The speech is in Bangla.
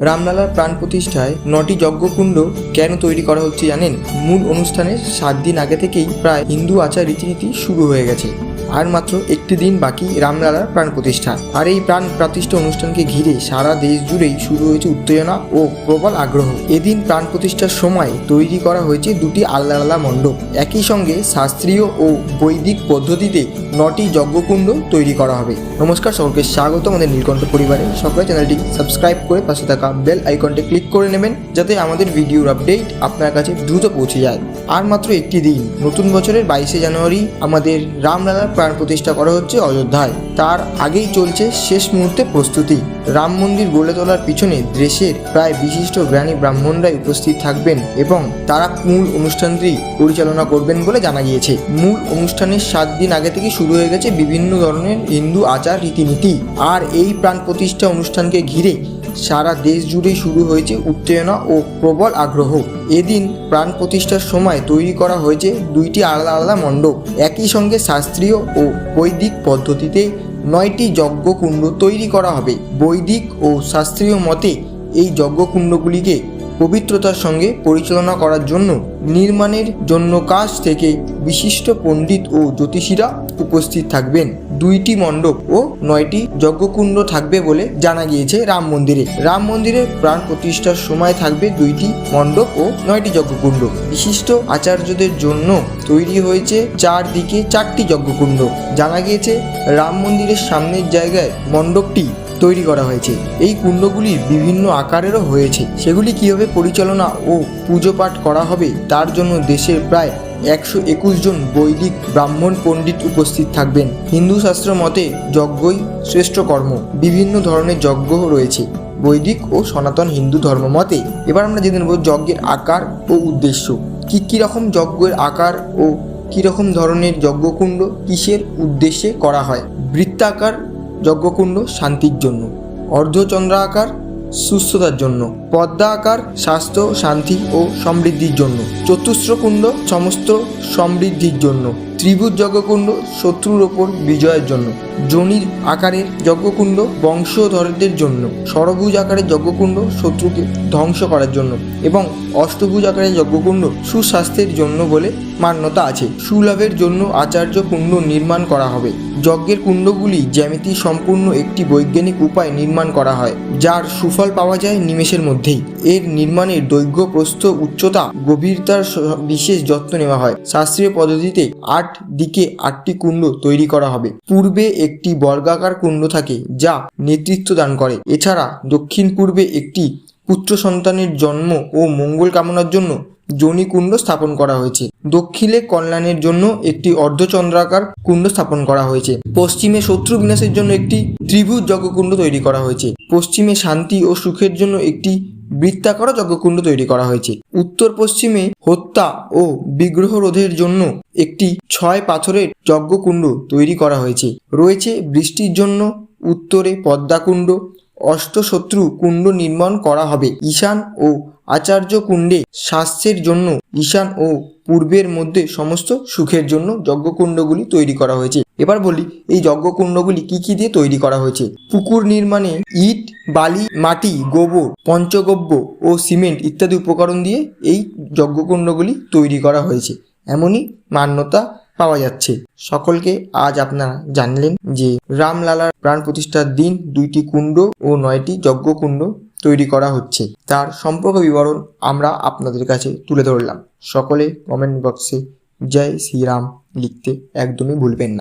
রামলালার প্রাণ প্রতিষ্ঠায় নটি যজ্ঞকুণ্ড কেন তৈরি করা হচ্ছে জানেন? মূল অনুষ্ঠানের সাত দিন আগে থেকেই প্রায় হিন্দু আচার রীতিনীতি শুরু হয়ে গেছে। আর মাত্র একটি দিন বাকি রামলালার প্রাণ প্রতিষ্ঠা। আর এই প্রাণ প্রতিষ্ঠা অনুষ্ঠানকে ঘিরে সারা দেশ জুড়েই শুরু হয়েছে উত্তেজনা ও প্রবল আগ্রহ। এদিন প্রাণ প্রতিষ্ঠার সময় তৈরি করা হয়েছে দুটি আলাদা আলাদা মণ্ডপ। একই সঙ্গে শাস্ত্রীয় ও বৈদিক পদ্ধতিতে নটি যজ্ঞকুণ্ড তৈরি করা হবে। নমস্কার, সকলকে স্বাগত। আমাদের নীলকণ্ঠ পরিবারে সকলে চ্যানেলটি সাবস্ক্রাইব করে পাশে থাকা বেল আইকনটি ক্লিক করে নেবেন, যাতে আমাদের ভিডিওর আপডেট আপনার কাছে দ্রুত পৌঁছে যায়। আর মাত্র একটি দিন, নতুন বছরের বাইশে জানুয়ারি, আমাদের রামলালার প্রাণ প্রতিষ্ঠা করা হচ্ছে অযোধ্যায়। তার আগেই চলছে শেষ মুহূর্তে প্রস্তুতি। রাম মন্দির গড়ে তোলার পিছনে দেশের প্রায় বিশিষ্ট জ্ঞানী ব্রাহ্মণরাই উপস্থিত থাকবেন এবং তারা মূল অনুষ্ঠানটি পরিচালনা করবেন বলে জানা গিয়েছে। মূল অনুষ্ঠানের সাত দিন আগে থেকে শুরু হয়ে গেছে বিভিন্ন ধরনের হিন্দু আচার রীতিনীতি। আর এই প্রাণ প্রতিষ্ঠা অনুষ্ঠানকে ঘিরে সারা দেশ জুড়েই শুরু হয়েছে উত্তেজনা ও প্রবল আগ্রহ। এদিন প্রাণ প্রতিষ্ঠার সময় তৈরি করা হয়েছে দুইটি আলাদা আলাদা মণ্ডপ। একই সঙ্গে শাস্ত্রীয় ও বৈদিক পদ্ধতিতে নয়টি যজ্ঞকুণ্ড তৈরি করা হবে। বৈদিক ও শাস্ত্রীয় মতে, এই যজ্ঞকুণ্ডগুলিকে পবিত্রতার সঙ্গে পরিচালনা করার জন্য নির্মাণের জন্য কাজ থেকে বিশিষ্ট পণ্ডিত ও জ্যোতিষীরা উপস্থিত থাকবেন। দুইটি মণ্ডপ ও নয়টি যজ্ঞকুণ্ড থাকবে বলে জানা গিয়েছে রাম মন্দিরে। রাম মন্দিরের প্রাণ প্রতিষ্ঠার সময় থাকবে দুইটি মণ্ডপ ও নয়টি যজ্ঞকুণ্ড। বিশিষ্ট আচার্যদের জন্য তৈরি হয়েছে চারদিকে চারটি যজ্ঞকুণ্ড। জানা গিয়েছে রাম মন্দিরের সামনের জায়গায় মণ্ডপটি তৈরি করা হয়েছে। এই কুণ্ডগুলি বিভিন্ন আকারেরও হয়েছে। সেগুলি কীভাবে পরিচালনা ও পুজো পাঠ করা হবে তার জন্য দেশের প্রায় একশো একুশ জন বৈদিক, ব্রাহ্মণ, পণ্ডিত উপস্থিত থাকবেন। হিন্দু শাস্ত্র মতে যজ্ঞই শ্রেষ্ঠ কর্ম। বিভিন্ন ধরনের যজ্ঞ রয়েছে। বৈদিক ও সনাতন হিন্দু ধর্ম মতে এবার আমরা জেনে নেব যজ্ঞের আকার ও উদ্দেশ্য। কি কী রকম যজ্ঞের আকার ও কীরকম ধরনের যজ্ঞকুণ্ড কিসের উদ্দেশ্যে করা হয়? বৃত্তাকার যজ্ঞকুণ্ড শান্তির জন্য। অর্ধচন্দ্রাকার সুস্থতার জন্য পদ্মা আকার স্বাস্থ্য শান্তি ও সমৃদ্ধির জন্য চতুস্রকুণ্ড সমস্ত সমৃদ্ধির জন্য। ত্রিভুজ যজ্ঞকুণ্ড শত্রুর ওপর বিজয়ের জন্য, জনির আকারের যজ্ঞকুণ্ড বংশধরদের জন্য, ষড়ভুজ আকারের যজ্ঞকুণ্ড শত্রুকে ধ্বংস করার জন্য এবং অষ্টভুজ আকারের যজ্ঞকুণ্ড সুস্বাস্থ্যের জন্য বলে মান্যতা আছে। সুলাভের জন্য আচার্য কুণ্ড নির্মাণ করা হবে। যজ্ঞের কুণ্ডগুলি জ্যামিতি সম্পূর্ণ একটি বৈজ্ঞানিক উপায় নির্মাণ করা হয়, যার সুফল পাওয়া যায় নিমেষের মধ্যেই। এর নির্মাণের দৈর্ঘ্য, প্রস্থ, উচ্চতা, গভীরতার বিশেষ যত্ন নেওয়া হয়। শাস্ত্রীয় পদ্ধতিতে আট দিকে আটটি কুণ্ড তৈরি করা হবে। পূর্বে একটি বর্গাকার কুণ্ড থাকে যা নেতৃত্ব দান করে। এছাড়া দক্ষিণ পূর্বে একটি পুত্র সন্তানের জন্ম ও মঙ্গল কামনার জন্য জনিকুণ্ড স্থাপন করা হয়েছে। দক্ষিণে কল্যাণের জন্য একটি অর্ধচন্দ্রাকার কুণ্ড স্থাপন করা হয়েছে। পশ্চিমে শত্রু বিনাশের জন্য একটি ত্রিভুজ যজ্ঞকুণ্ড তৈরি করা হয়েছে। পশ্চিমে শান্তি ও সুখের জন্য একটি বৃত্তাকার যজ্ঞকুণ্ড তৈরি করা হয়েছে। উত্তর পশ্চিমে হত্যা ও বিগ্রহ রোধের জন্য একটি ছয় পাথরের যজ্ঞকুণ্ড তৈরি করা হয়েছে। রয়েছে বৃষ্টির জন্য উত্তরে পদ্মাকুণ্ড অষ্টশত্রু কুণ্ড নির্মাণ করা হবে। ঈশান ও আচার্য কুণ্ডে স্বাস্থ্যের জন্য ঈশান ও পূর্বের মধ্যে সমস্ত সুখের জন্য যজ্ঞকুণ্ডগুলি তৈরি করা হয়েছে। এবার বলি, এই যজ্ঞকুণ্ডগুলি কি কি দিয়ে তৈরি করা হয়েছে? পুকুর নির্মাণে ইট, বালি, মাটি, গোবর, পঞ্চগব্য ও সিমেন্ট ইত্যাদি উপকরণ দিয়ে এই যজ্ঞকুণ্ডগুলি তৈরি করা হয়েছে। এমনই মান্যতা পাওয়া যাচ্ছে। সকলকে আজ আপনারা জানলেন যে রামলালার প্রাণ প্রতিষ্ঠার দিন দুইটি কুণ্ড ও নয়টি যজ্ঞ যজ্ঞকুণ্ড তৈরি করা হচ্ছে। তার সম্পর্ক বিবরণ আমরা আপনাদের কাছে তুলে ধরলাম। সকলে কমেন্ট বক্সে জয় শ্রীরাম লিখতে একদমই ভুলবেন না।